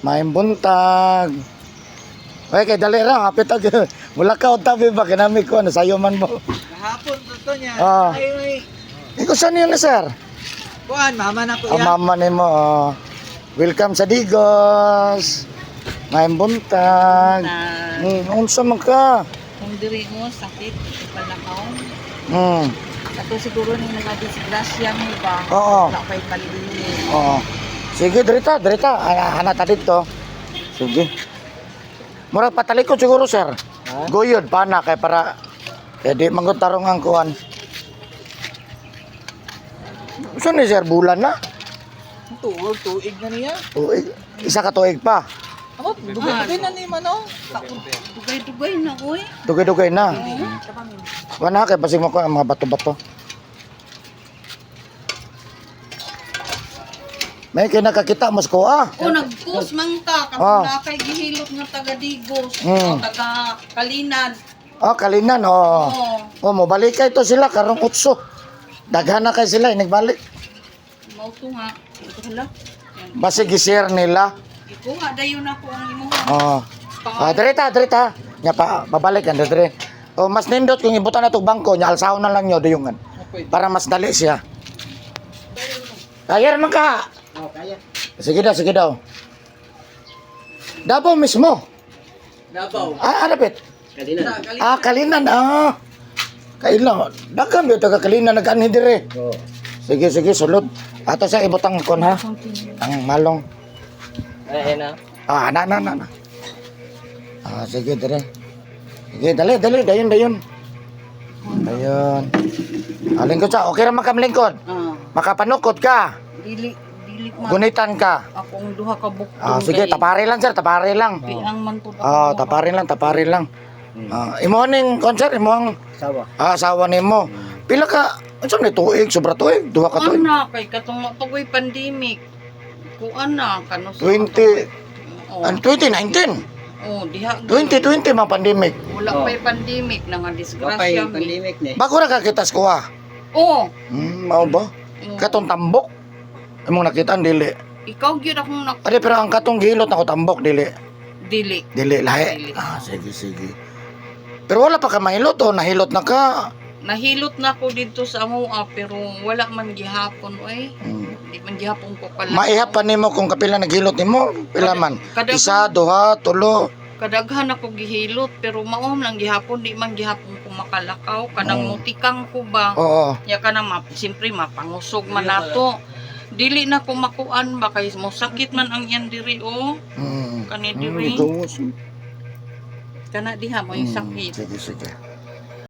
Maayong buntag. Ay, kay dali ra, hapit ag. Mula ka tabi ba, kinami ko, ano, sayo man mo. Kahapon to niya. Ah. Ay, ay. Ikaw saan yun na, sir? Kuan, mama na ko Ang yan. mama ni mo, oh. Welcome sa Digos. Maayong buntag. Hmm, unsa man ka? kung diri mo sakit palakaw Hmm, ato siguro ni nagadisgrasya mo ba oo. wala pa'y palili Oo. Sige, dirita, dirita. Ana, ta dito. Sige. Murag patalikod siguro, sir. Ha? Guyod, pana, kay para... Kaya di manggutarong ang kuhan. Saan ni sir? Bulan na? Tuog, tuig na niya. Tuig. Isa ka tuig pa. Ako, dugay-dugay na ni Mano. dugay-dugay na oy Dugay-dugay na. Wala kay basig mo ko ang mga bato-bato. May kinakakita mas ko ah. o nagkus man ka Ah. kapag na kay gihilot nga taga Digos Hmm. o taga Kalinad Oh, kalinan oh. oo Oh, mo balik kay to sila karong utso. Daghan na kay sila nagbalik. mao to nga ito hala Basi gi-share nila. iko nga dayon ako ang imo Oh. Ah, direta, direta. Nya pa babalik kan dire. Oh, mas nindot kung ibutan na tog bangko, nya alsaw na lang nyo dayungan. Para mas dali siya. Kaya naman ka. Oh, kaya. Sige daw, sige daw. Davao mismo. Dabaw. Ah, arapit. Kalina. Ah, kalinan. Ah. Kaila, dagan yo taga kalinan nagan dire. Oh. Sige, sige, sulod. Ato sa ibutang kon ha. Ang malong. Ay, na. Ah, na, na, na, na. Ah, sige, dire. Sige, dali, dali, dayon, dayon. Dayon. Ah, lingkod sa, okay ra man kam lingkod. ah Makapanukod ka. dili dili man Gunitan ka. akong duha ka bukto Ah, sige, tapari lang, sir, tapari lang. piang man pud Ah, taparin lang, taparin lang. Ah, imo ning concert, imo ang Sawa. ah, asawa nimo. Pila ka, unsa ni tuig, sobra tuig, duha ka tuig. Ana kay katong matugoy pandemic. Ku ana kano sa 20, Oh, ang 2019. oh diha 2020 man pandemic. wala pa'y pandemic na nga disgrasya mi. pandemic ni. Bago ra ka kita sa kuha. Oh, Hmm, mao ba? oh. Katong tambok. Imong nakita ang dili. ikaw gyud akong nak Ade pero ang katong gilot nako tambok dili. dili. Dili lahi. Dili. Ah, sige sige. Pero wala pa ka mahilot o nahilot na ka. Nahilot na ko dito sa amoa pero wala man gihapon oy. Hmm. Di man gihapon ko pala. Maihap pa nimo kung kapila naghilot nimo. Pila man. Kada- Isa, duha, tulo. kadaghan ako gihilot pero maom lang gihapon di man gihapon ko makalakaw kanang Oh. mutikang ko ba. Oo. Ya ka na map, simpre mapangusog man nato. Dili na ko makuan ba kay mo sakit man ang yan diri o. Hmm. Kani Hmm, diri. ito. Kana diha mo yung Hmm, sakit. Sige sige.